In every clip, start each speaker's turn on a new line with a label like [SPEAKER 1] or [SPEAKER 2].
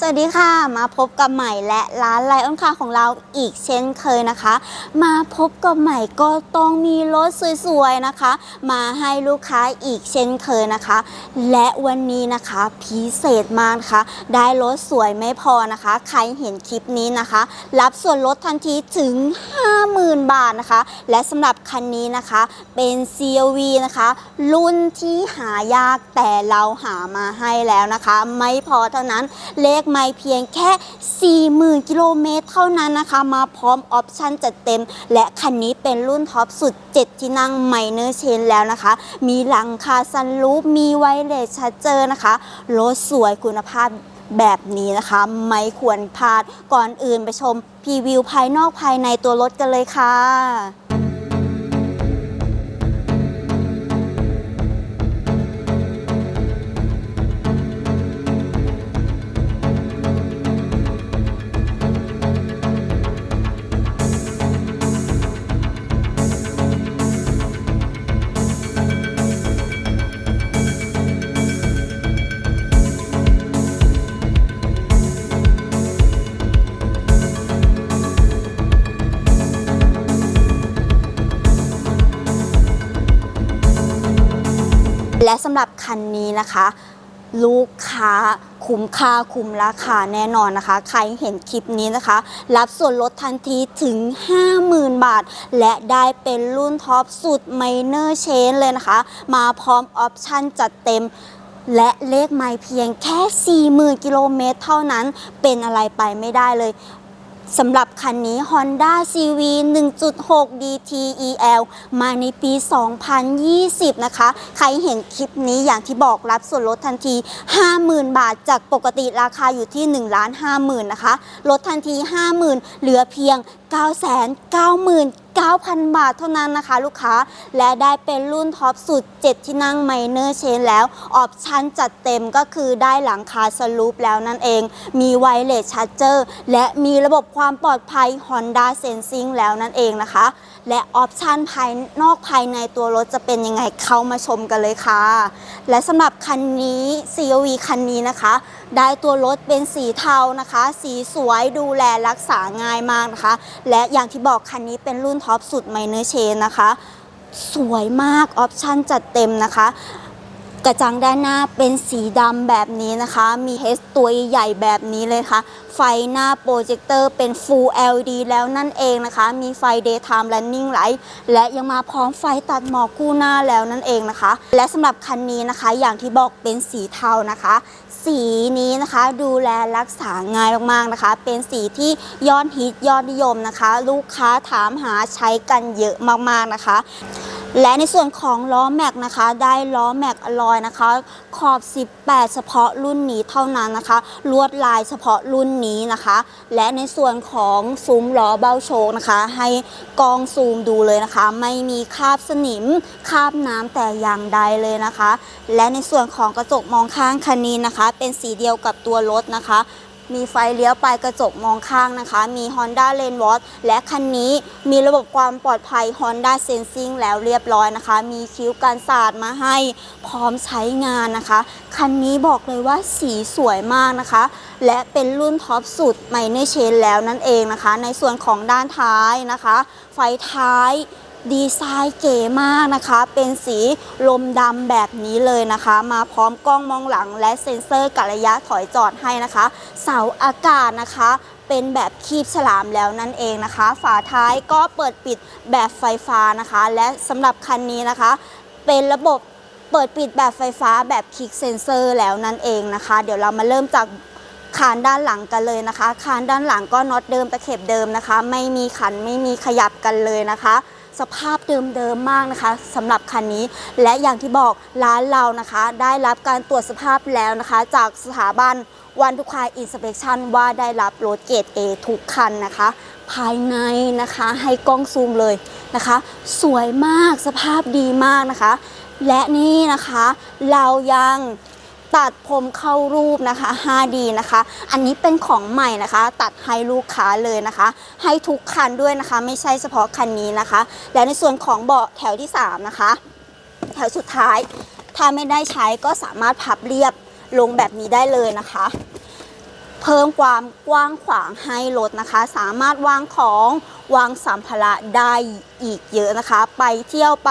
[SPEAKER 1] สวัสดีค่ะ มาพบกับใหม่และร้านไลออนคาของเราอีกเช่นเคยนะคะ มาพบกับใหม่ก็ต้องมีรถสวยๆนะคะ มาให้ลูกค้าอีกเช่นเคยนะคะ และวันนี้นะคะพิเศษมากนะคะ ได้รถสวยไม่พอนะคะ ใครเห็นคลิปนี้นะคะ รับส่วนลดทันทีถึง 50,000 บาทนะคะ และสำหรับคันนี้นะคะเป็น CRV นะคะ รุ่นที่หายากแต่เราหามาให้แล้วนะคะ ไม่พอเท่านั้นเลขไม่เพียงแค่ 40,000 กิโลเมตรเท่านั้นนะคะ มาพร้อมออปชั่นจัดเต็ม และคันนี้เป็นรุ่นท็อปสุด 7 ที่นั่งไมเนอร์เชนแล้วนะคะ มีหลังคาซันรูฟมีไวเลสชัดเจอนะคะ รถสวยคุณภาพแบบนี้นะคะ ไม่ควรพลาดก่อนอื่นไปชมพรีวิวภายนอกภายในตัวรถกันเลยค่ะ และสำหรับคันนี้นะคะ ลูกค้าคุ้มค่าคุ้มราคาแน่นอนนะคะ ใครเห็นคลิปนี้นะคะ รับส่วนลดทันทีถึง 50,000 บาท และได้เป็นรุ่นท็อปสุดไมเนอร์เชนเลยนะคะ มาพร้อมออปชั่นจัดเต็มและเลขไม่เพียงแค่ 40,000 กิโลเมตรเท่านั้นเป็นอะไรไปไม่ได้เลย สำหรับคันนี้ Honda CV 1.6 DTEL มาในปี 2020 นะคะ ใครเห็นคลิปนี้อย่างที่บอกรับส่วนลดทันที 50,000 บาท จากปกติราคาอยู่ที่1 5 0 0 0 0นะคะ ลดทันที 50,000 เหลือเพียง 9,000 บาทเท่านั้นนะคะ ลูกค้า และได้เป็นรุ่นท็อปสุด 7 ที่นั่งไมเนอร์เชนแล้ว ออปชั่นจัดเต็มก็คือได้หลังคาสลูปแล้วนั่นเอง มีไวเลสชาร์เจอร์และมีระบบความปลอดภัย Honda Sensing แล้วนั่นเองนะคะ และออปชันภายนอกภายในตัวรถจะเป็นยังไงเข้ามาชมกันเลยค่ะ และสำหรับคันนี้ COV คันนี้นะคะ ได้ตัวรถเป็นสีเทานะคะ สีสวยดูแลรักษาง่ายมากนะคะ และอย่างที่บอกคันนี้เป็นรุ่นท็อปสุดไมเนอร์เชนนะคะ สวยมากออปชันจัดเต็มนะคะ กระจังด้านหน้าเป็นสีดำแบบนี้นะคะ มีเฮดตัวใหญ่แบบนี้เลยค่ะ ไฟหน้าโปรเจคเตอร์เป็น Full LED แล้วนั่นเองนะคะ มีไฟ Daytime Running Light และยังมาพร้อมไฟตัดหมอกคู่หน้าแล้วนั่นเองนะคะ และสำหรับคันนี้นะคะ อย่างที่บอกเป็นสีเทานะคะ สีนี้นะคะดูแลรักษาง่ายมากๆนะคะ เป็นสีที่ยอดฮิตยอดนิยมนะคะ ลูกค้าถามหาใช้กันเยอะมากๆนะคะ และในส่วนของล้อแม็กนะคะได้ล้อแม็กอลอยนะคะ ขอบ 18 เฉพาะรุ่นนี้เท่านั้นนะคะ ลวดลายเฉพาะรุ่นนี้นะคะ และในส่วนของซุ้มล้อเบ้าโชคนะคะ ให้กองซูมดูเลยนะคะ ไม่มีคราบสนิมคราบน้ำแต่อย่างใดเลยนะคะ และในส่วนของกระจกมองข้างคันนี้นะคะ เป็นสีเดียวกับตัวรถนะคะ มีไฟเลี้ยวปลายกระจกมองข้างนะคะ มี Honda Lane Watch และคันนี้มีระบบความปลอดภัย Honda Sensing แล้วเรียบร้อยนะคะ มีคิ้วกันสาดมาให้พร้อมใช้งานนะคะ คันนี้บอกเลยว่าสีสวยมากนะคะ และเป็นรุ่นท็อปสุดไมเนอร์เชนแล้วนั่นเองนะคะ ในส่วนของด้านท้ายนะคะ ไฟท้าย ดีไซน์เก๋มากนะคะ เป็นสีลมดำแบบนี้เลยนะคะ มาพร้อมกล้องมองหลังและเซ็นเซอร์กะระยะถอยจอดให้นะคะ เสาอากาศนะคะเป็นแบบคีบฉลามแล้วนั่นเองนะคะ ฝาท้ายก็เปิดปิดแบบไฟฟ้านะคะ และสำหรับคันนี้นะคะ เป็นระบบเปิดปิดแบบไฟฟ้าแบบคลิกเซนเซอร์แล้วนั่นเองนะคะ เดี๋ยวเรามาเริ่มจากคานด้านหลังกันเลยนะคะ คานด้านหลังก็น็อตเดิมตะเข็บเดิมนะคะ ไม่มีขันไม่มีขยับกันเลยนะคะ สภาพเดิมๆมากนะคะสำหรับคันนี้ และอย่างที่บอกร้านเรานะคะ ได้รับการตรวจสภาพแล้วนะคะ จากสถาบันวันทุกคายอินสเปคชันว่าได้รับรถเกรด A ทุกคันนะคะ ภายในนะคะให้กล้องซูมเลยนะคะ สวยมากสภาพดีมากนะคะ และนี่นะคะเรายัง ตัดผมเข้ารูปนะคะ 5D นะคะ อันนี้เป็นของใหม่นะคะ ตัดให้ลูกค้าเลยนะคะ ให้ทุกคันด้วยนะคะ ไม่ใช่เฉพาะคันนี้นะคะ และในส่วนของเบาะแถวที่ 3 นะคะ แถวสุดท้าย ถ้าไม่ได้ใช้ก็สามารถพับเรียบลงแบบนี้ได้เลยนะคะ เพิ่มความกว้างขวางให้รถนะคะ สามารถวางของวางสัมภาระได้อีกเยอะนะคะ ไปเที่ยวไป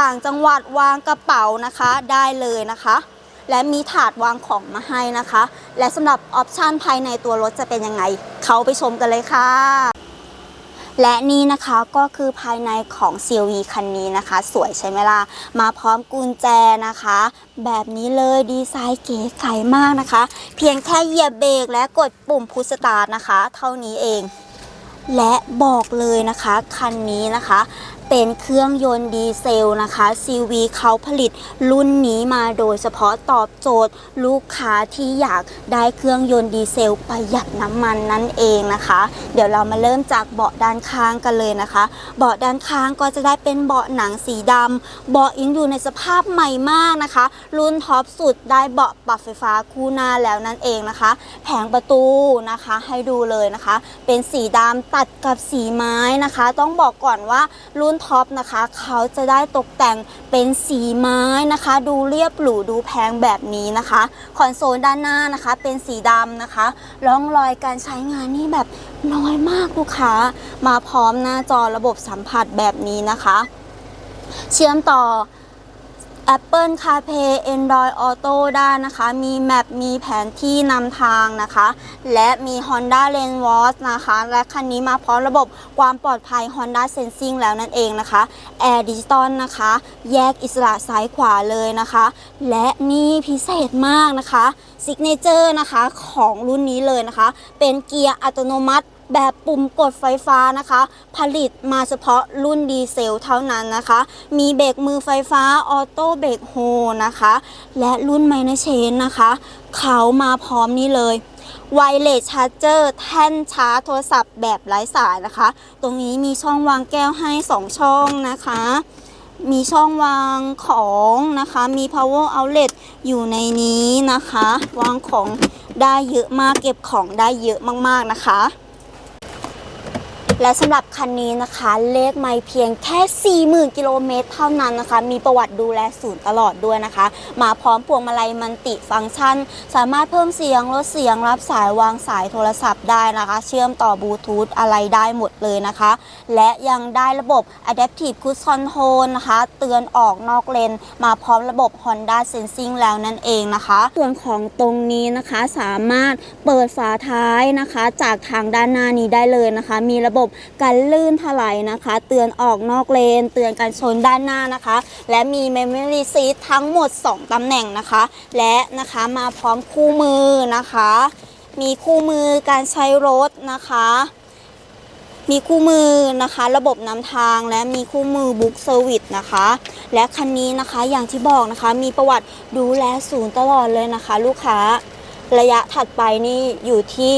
[SPEAKER 1] ต่างจังหวัดวางกระเป๋านะคะได้เลยนะคะ และมีถาดวางของมาให้นะคะ และสำหรับออปชันภายในตัวรถจะเป็นยังไง เขาไปชมกันเลยค่ะ และนี่นะคะก็คือภายในของ CLV คันนี้นะคะ สวยใช่ไหมล่ะ มาพร้อมกุญแจนะคะ แบบนี้เลยดีไซน์เก๋ไก๋มากนะคะ เพียงแค่เหยียบเบรกและกดปุ่มพุชสตาร์ทนะคะ เท่านี้เองและบอกเลยนะคะ คันนี้นะคะ เป็นเครื่องยนต์ดีเซลนะคะ CV เขาผลิตรุ่นนี้มาโดยเฉพาะตอบโจทย์ลูกค้าที่อยากได้เครื่องยนต์ดีเซลประหยัดน้ำมันนั่นเองนะคะ เดี๋ยวเรามาเริ่มจากเบาะด้านข้างกันเลยนะคะ เบาะด้านข้างก็จะได้เป็นเบาะหนังสีดำเบาะยังอยู่ในสภาพใหม่มากนะคะ รุ่นท็อปสุดได้เบาะปรับไฟฟ้าคู่หน้าแล้วนั่นเองนะคะ แผงประตูนะคะให้ดูเลยนะคะ เป็นสีดำตัดกับสีไม้นะคะ ต้องบอกก่อนว่ารุ่นท็อปนะคะ เขาจะได้ตกแต่งเป็นสีไม้นะคะ ดูเรียบหรูดูแพงแบบนี้นะคะ คอนโซลด้านหน้านะคะ เป็นสีดำนะคะร่องรอยการใช้งานนี่แบบน้อยมากลูกค้า มาพร้อมหน้าจอระบบสัมผัสแบบนี้นะคะ เชื่อมต่อ Apple CarPlay Android Auto ได้นะคะ มีแมปมีแผนที่นำทางนะคะ และมี Honda l a n Watch นะคะ และคันนี้มาพร้อมระบบความปลอดภัย Honda Sensing แล้วนั่นเองนะคะ Air Digital นะคะ แยกอิสระซ้ายขวาเลยนะคะ และนี่พิเศษมากนะคะ Signature นะคะของรุ่นนี้เลยนะคะ เป็นเกียร์อัตโนมัติ แบบปุ่มกดไฟฟ้านะคะ ผลิตมาเฉพาะรุ่นดีเซลเท่านั้นนะคะ มีเบรกมือไฟฟ้าออโต้เบรกโฮนะคะ และรุ่นไมเนเชนนะคะ เขามาพร้อมนี่เลยไวเลสชาร์จเจอร์แท่นชาร์จโทรศัพท์แบบไร้สายนะคะ ตรงนี้มีช่องวางแก้วให้ 2 ช่องนะคะ มีช่องวางของนะคะ มี power outlet อยู่ในนี้นะคะ วางของได้เยอะมากเก็บของได้เยอะมากๆนะคะ และสำหรับคันนี้นะคะเลขไม่เพียงแค่ 40,000 กิโลเมตรเท่านั้นนะคะ มีประวัติดูแลศูนย์ตลอดด้วยนะคะ มาพร้อมพวงมาลัยมันติฟังก์ชัน สามารถเพิ่มเสียงลดเสียงรับสายวางสายโทรศัพท์ได้นะคะ เชื่อมต่อบลูทูธอะไรได้หมดเลยนะคะ และยังได้ระบบ Adaptive Cruise Control นะคะ เตือนออกนอกเลน มาพร้อมระบบ Honda Sensing แล้วนั่นเองนะคะ ส่วนของตรงนี้นะคะสามารถเปิดฝาท้ายนะคะ จากทางด้านหน้านี้ได้เลยนะคะ มีระบบการลื่นถลายนะคะ เตือนออกนอกเลน เตือนการชนด้านหน้านะคะ และมี Memory Seat ทั้งหมด 2 ตำแหน่งนะคะ และนะคะมาพร้อมคู่มือนะคะ มีคู่มือการใช้รถนะคะมีคู่มือนะคะ ระบบนำทางและมีคู่มือบุ๊กเซอร์วิสนะคะ และคันนี้นะคะอย่างที่บอกนะคะ มีประวัติดูแลศูนย์ตลอดเลยนะคะ ลูกค้าระยะถัดไปนี่อยู่ที่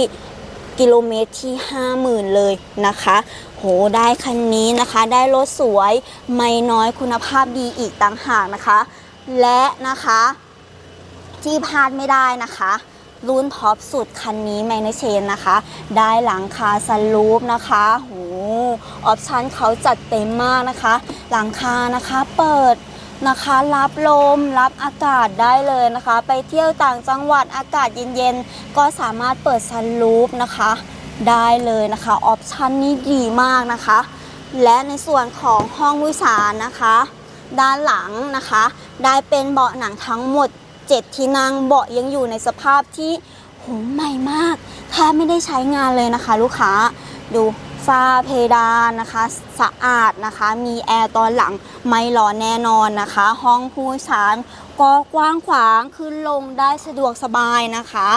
[SPEAKER 1] กิโลเมตรที่ 50,000 เลยนะคะ โหได้คันนี้นะคะได้รถสวยไม่น้อยคุณภาพดีอีกต่างหากนะคะ และนะคะที่พลาดไม่ได้นะคะรุ่นท็อปสุดคันนี้แมนเชนนะคะ ได้หลังคาสลูปนะคะโหออปชันเขาจัดเต็มมากนะคะ หลังคานะคะเปิด นะคะ รับลมรับอากาศได้เลยนะคะ ไปเที่ยวต่างจังหวัดอากาศเย็นๆ ก็สามารถเปิดซันลูปนะคะ ได้เลยนะคะ ออปชันนี้ดีมากนะคะ และในส่วนของห้องวิสารนะคะ ด้านหลังนะคะ ได้เป็นเบาะหนังทั้งหมด 7 ที่นั่งเบาะยังอยู่ในสภาพที่โหใหม่มากแทบไม่ได้ใช้งานเลยนะคะ ลูกค้าดู ฝ้าเพดานนะคะ สะอาดนะคะ มีแอร์ตอนหลังไม่ร้อนแน่นอนนะคะ ห้องผู้โดยสารก็กว้างขวางขึ้นลงได้สะดวกสบายนะคะ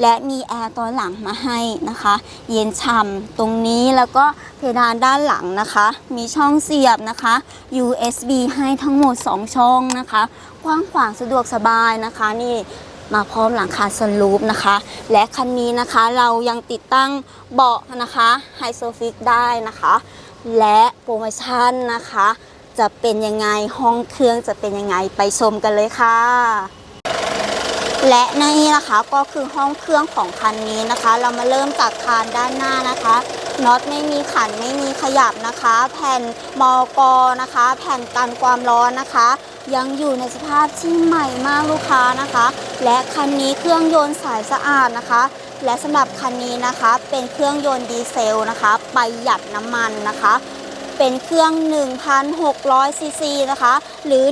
[SPEAKER 1] และมีแอร์ตอนหลังมาให้นะคะ เย็นฉ่ำตรงนี้แล้วก็เพดานด้านหลังนะคะ มีช่องเสียบนะคะ USB ให้ทั้งหมด 2 ช่องนะคะ กว้างขวางสะดวกสบายนะคะนี่ มาพร้อมหลังคาสลูปนะคะ และคันนี้นะคะเรายังติดตั้งเบาะนะคะไฮโซฟิกได้นะคะ และโปรโมชั่นนะคะ จะเป็นยังไงห้องเครื่องจะเป็นยังไงไปชมกันเลยค่ะและนี่นะคะก็คือห้องเครื่องของคันนี้นะคะ เรามาเริ่มจากคานด้านหน้านะคะน็อตไม่มีขันไม่มีขยับนะคะ แผ่นมอกอนะคะ แผ่นกันความร้อนนะคะ ยังอยู่ในสภาพที่ใหม่มากลูกค้านะคะ และคันนี้เครื่องยนต์สายสะอาดนะคะ และสำหรับคันนี้นะคะเป็นเครื่องยนต์ดีเซลนะคะประหยัดน้ำมันนะคะ เป็นเครื่อง 1,600ซีซีนะคะ หรือ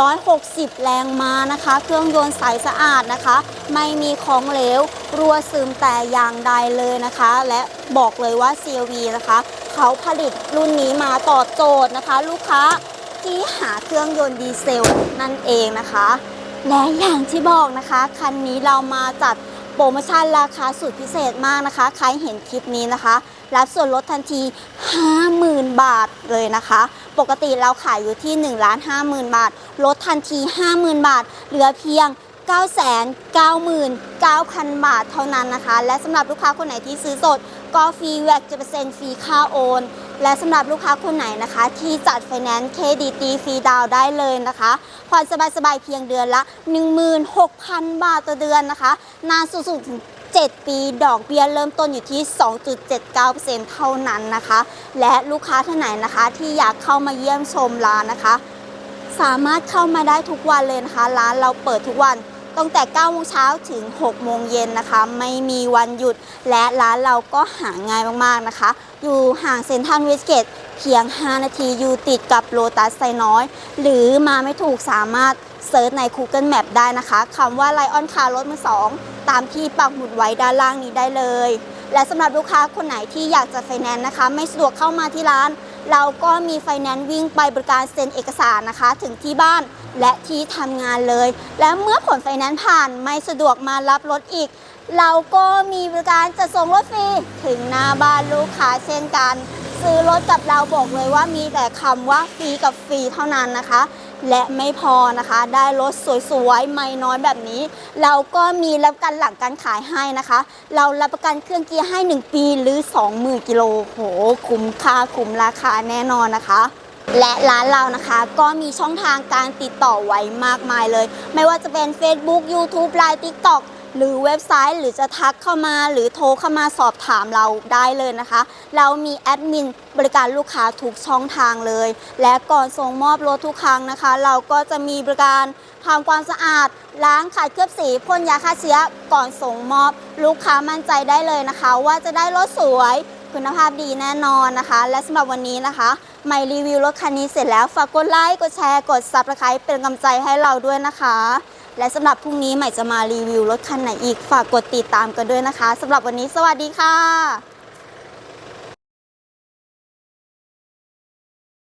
[SPEAKER 1] 160 แรงม้านะคะ เครื่องยนต์ใสสะอาดนะคะ ไม่มีของเหลวรั่วซึมแต่อย่างใดเลยนะคะ และบอกเลยว่า CLV นะคะ เขาผลิตรุ่นนี้มาตอบโจทย์นะคะ ลูกค้า ที่หาเครื่องยนต์ดีเซลนั่นเองนะคะ และอย่างที่บอกนะคะ คันนี้เรามาจัดโปรโมชั่นราคาสุดพิเศษมากนะคะ ใครเห็นคลิปนี้นะคะ รับส่วนลดทันที 50,000 บาทเลยนะคะ ปกติเราขายอยู่ที่1 5 0 0 0 0 บาท ลดทันที 50,000 บาท เหลือเพียง999,000 บาทเท่านั้นนะคะ และสำหรับลูกค้าคนไหนที่ซื้อสด ก็ฟรีแวกจะเปอร์เซ็นต์ฟรีค่าโอน และสำหรับลูกค้าคนไหนนะคะ ที่จัดไฟแนนซ์เครดิตดีฟรีดาวได้เลยนะคะผ่อนสบายๆเพียงเดือนละ 16,000 บาทต่อเดือนนะคะ นานสุดๆถึง7 ปีดอกเบี้ยเริ่มต้นอยู่ที่ 2.79%เท่านั้นนะคะ และลูกค้าท่านไหนนะคะที่อยากเข้ามาเยี่ยมชมร้านนะคะ สามารถเข้ามาได้ทุกวันเลยนะคะ ร้านเราเปิดทุกวัน ตั้งแต่9โมงเช้าถึง6โมงเย็นนะคะ ไม่มีวันหยุดและร้านเราก็หาง่ายมากๆนะคะ อยู่ห่างเซ็นทรัลเวสเกตเพียง 5 นาทีอยู่ติดกับโลตัสไซน้อย หรือมาไม่ถูกสามารถเซิร์ชใน Google Map ได้นะคะคำว่าไลออนคาร์รถมือสองตามที่ปักหมุดไว้ด้านล่างนี้ได้เลย และสำหรับลูกค้าคนไหนที่อยากจะไฟแนนซ์นะคะ ไม่สะดวกเข้ามาที่ร้าน เราก็มีไฟแนนซ์วิ่งไปบริการเซ็นเอกสารนะคะ ถึงที่บ้าน และที่ทำงานเลย และเมื่อผลไฟแนนซ์ผ่านไม่สะดวกมารับรถอีก เราก็มีบริการจะส่งรถฟรีถึงหน้าบ้านลูกค้าเช่นกัน ซื้อรถกับเราบอกเลยว่ามีแต่คำว่าฟรีกับฟรีเท่านั้นนะคะ และไม่พอนะคะ ได้รถสวยๆ ไม่น้อยแบบนี้ เราก็มีรับประกันหลังการขายให้นะคะ เรารับประกันเครื่องเกียร์ให้ 1 ปีหรือ 20,000กิโลโหคุ้มค่าคุ้มราคาแน่นอนนะคะ และร้านเรานะคะก็มีช่องทางการติดต่อไว้มากมายเลย ไม่ว่าจะเป็น Facebook YouTube Line TikTok หรือเว็บไซต์หรือจะทักเข้ามาหรือโทรเข้ามาสอบถามเราได้เลยนะคะ เรามีแอดมินบริการลูกค้าทุกช่องทางเลย และก่อนส่งมอบรถทุกครั้งนะคะ เราก็จะมีบริการทำความสะอาด ล้างขัดเคลือบสีพ่นยาฆ่าเชื้อก่อนส่งมอบลูกค้ามั่นใจได้เลยนะคะ ว่าจะได้รถสวยคุณภาพดีแน่นอนนะคะ และสำหรับวันนี้นะคะ ใหม่รีวิวรถคันนี้เสร็จแล้วฝากกดไลค์ กดแชร์ กดซับสไครป์เป็นกำลังใจให้เราด้วยนะคะ และสำหรับพรุ่งนี้ใหม่จะมารีวิวรถคันไหนอีก ฝากกดติดตามกันด้วยนะคะสำหรับวันนี้สวัสดีค่ะ